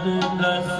Abdullah.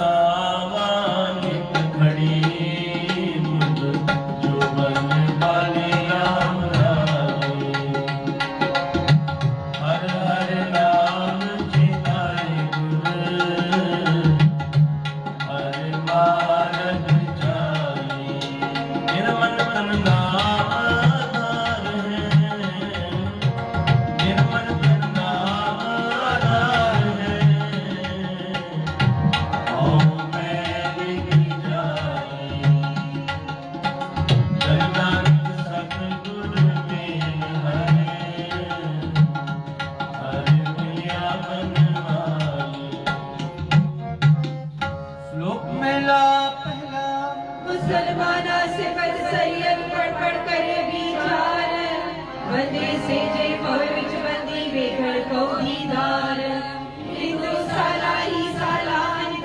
मेला पहला। मुसलमाना से पद संयम पढ़ पढ़ करे विचार। बंदे से भव विच बंदी बेघर को दीदार हिंदू साला ही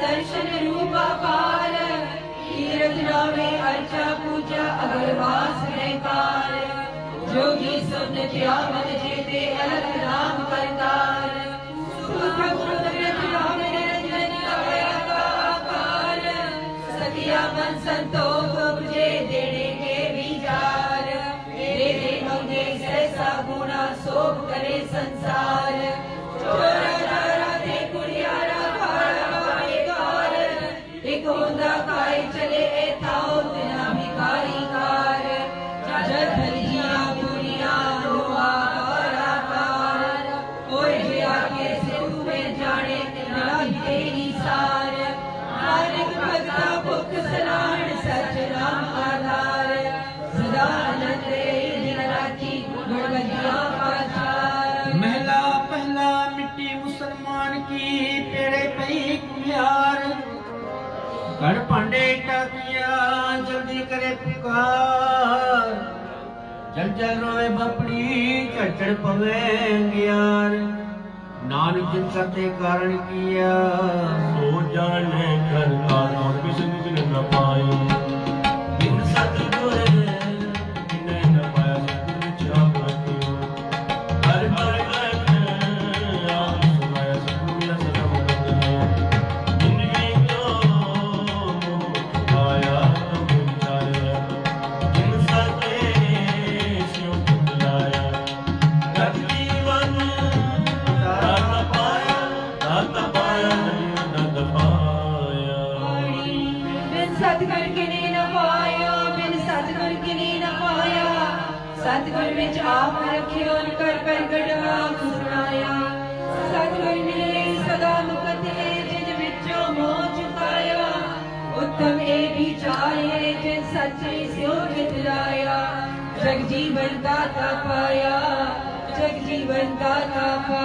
दर्शन रूप अपार तीरथ नामे अर्चा पूजा अगरवास नकार जोगी सुन त्यावन जेते अलग ਪਵਨ ਸੰਤੋਖ ਬੁਝੇ ਦੇਣੇ ਕੇ ਵਿਚਾਰ। ਤੇਰੇ ਅੰਗੇ ਸਹਿਸਾ ਗੁਣਾ ਸੋਭ ਕਰੇ ਸੰਸਾਰ। ਘੜ ਭਾਂਡੇ ਟਾਕੀਆਂ ਜਲਦੀ ਕਰੇ ਪੁਕਾਰ। ਜਲ ਜਲ ਰੋਵੇ ਬਪੜੀ ਝੜੜ ਪਵੇ ਗਿਆਰ ਨਾਨਕ ਜਿਨ ਸਤੇ ਕਾਰਨ ਕੀਆ, ਸੋ ਜਾਣੇ ਕਰਤਾ ਬਿਸਮਿ ਸਤਿਗੁਰ ਕਿਨੇ ਨ ਪਾਇਆ, ਬਿਨ ਸਤਿਗੁਰ ਕਿਨੇ ਨ ਪਾਇਆ। ਸਤਿਗੁਰ ਵਿੱਚ ਆਪ ਰੱਖਿਓ ਕਰ ਪ੍ਰਗਟ ਆਪ ਸੁਣਾਇਆ ਸਤਿਗੁਰ ਮਿਲੇ ਸਦਾ ਮੁਕਤ ਹੈ, ਜਿਨ ਵਿੱਚੋਂ ਮੋਹ ਚੁਕਾਇਆ ਉੱਤਮ ਇਹ ਵਿਚਾਰੇ ਜਿਨ ਸੱਚੇ ਸਿਉ ਵਿਦਰਾਇਆ ਜਗ ਜੀਵਨ ਦਾਤਾ ਪਾਇਆ ਜਗ ਜੀਵਨ ਦਾਤਾ ਪਾਇਆ।